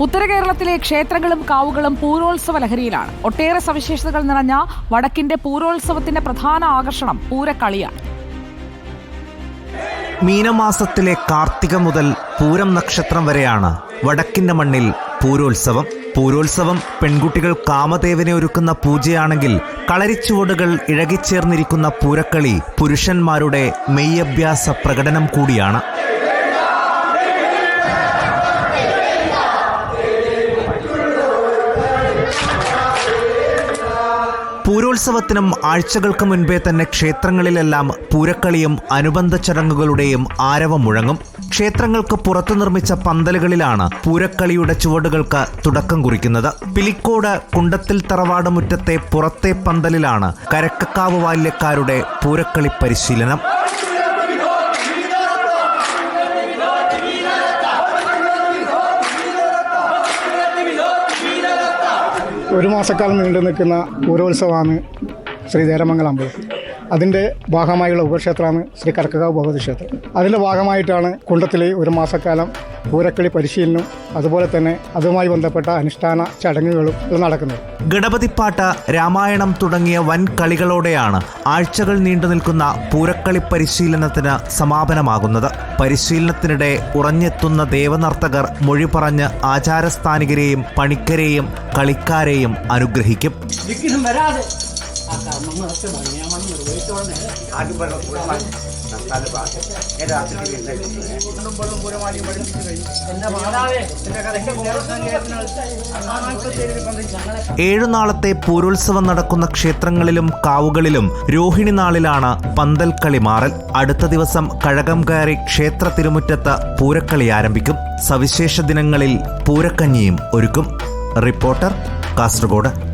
ഉത്തര കേരളത്തിലെ ക്ഷേത്രങ്ങളും കാവുകളും പൂരോത്സവ ലഹരിയിലാണ്. ഒട്ടേറെ സവിശേഷതകൾ നിറഞ്ഞ വടക്കിന്റെ പൂരോത്സവത്തിന്റെ പ്രധാന ആകർഷണം പൂരക്കളിയാണ്. മീനമാസത്തിലെ കാർത്തിക മുതൽ പൂരം നക്ഷത്രം വരെയാണ് വടക്കിന്റെ മണ്ണിൽ പൂരോത്സവം. പൂരോത്സവം പെൺകുട്ടികൾ കാമദേവനെ ഒരുക്കുന്ന പൂജയാണെങ്കിൽ കളരിച്ചുവടുകൾ ഇഴകിച്ചേർന്നിരിക്കുന്ന പൂരക്കളി പുരുഷന്മാരുടെ മെയ്യഭ്യാസ പ്രകടനം കൂടിയാണ്. പൂരോത്സവത്തിനും ആഴ്ചകൾക്ക് മുൻപേ തന്നെ ക്ഷേത്രങ്ങളിലെല്ലാം പൂരക്കളിയും അനുബന്ധ ചടങ്ങുകളുടെയും ആരവം മുഴങ്ങും. ക്ഷേത്രങ്ങൾക്ക് പുറത്തു നിർമ്മിച്ച പന്തലുകളിലാണ് പൂരക്കളിയുടെ ചുവടുകൾക്ക് തുടക്കം കുറിക്കുന്നത്. പിലിക്കോട് കുണ്ടത്തിൽ തറവാട് മുറ്റത്തെ പുറത്തെ പന്തലിലാണ് കരക്കക്കാവ് ബാല്യക്കാരുടെ പൂരക്കളി പരിശീലനം. ഒരു മാസക്കാലം നീണ്ടു നിൽക്കുന്ന പൂരോത്സവമാണ് ശ്രീ ധേരമംഗലം അതിന്റെ ഭാഗമായുള്ള ഉപക്ഷേത്രമാണ് ശ്രീ കർക്കകാവ് ഭഗവതി ക്ഷേത്രം അതിന്റെ ഭാഗമായിട്ടാണ് കുണ്ടത്തിലെ ഒരു മാസക്കാലം പൂരക്കളി പരിശീലനം അതുപോലെ തന്നെ അതുമായി ബന്ധപ്പെട്ട അനുഷ്ഠാന ചടങ്ങുകളും നടക്കുന്നത്. ഗണപതിപ്പാട്ട് രാമായണം തുടങ്ങിയ വൻ കളികളോടെയാണ് ആഴ്ചകൾ നീണ്ടു നിൽക്കുന്ന പൂരക്കളി പരിശീലനത്തിന് സമാപനമാകുന്നത്. പരിശീലനത്തിനിടെ ഉറഞ്ഞെത്തുന്ന ദേവനർത്തകർ മൊഴി പറഞ്ഞ് ആചാരസ്ഥാനികരെയും പണിക്കരെയും കളിക്കാരെയും അനുഗ്രഹിക്കും. വിഘ്നം വരാതെ ആ കഥയ്ക്ക് ഞങ്ങളെ ഏഴുനാളത്തെ പൂരോത്സവം നടക്കുന്ന ക്ഷേത്രങ്ങളിലും കാവുകളിലും രോഹിണി നാളിലാണ് പന്തൽ കളി മാറൽ. അടുത്ത ദിവസം കഴകം കയറി ക്ഷേത്ര തിരുമുറ്റത്ത് പൂരക്കളി ആരംഭിക്കും. സവിശേഷ ദിനങ്ങളിൽ പൂരക്കഞ്ഞിയും ഒരുക്കും. റിപ്പോർട്ടർ കാസർഗോഡ്.